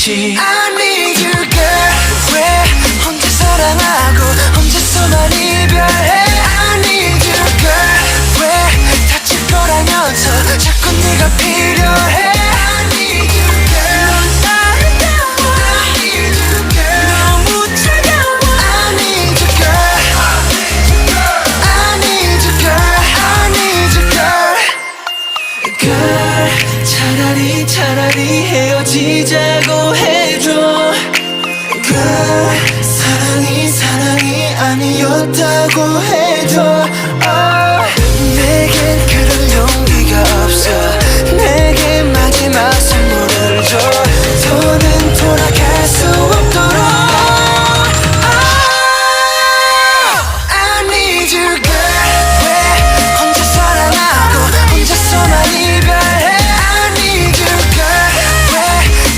machine. 걸 차라리 차라리 헤어지자고 해줘. 그 사랑이 사랑이 아니었다고 해줘.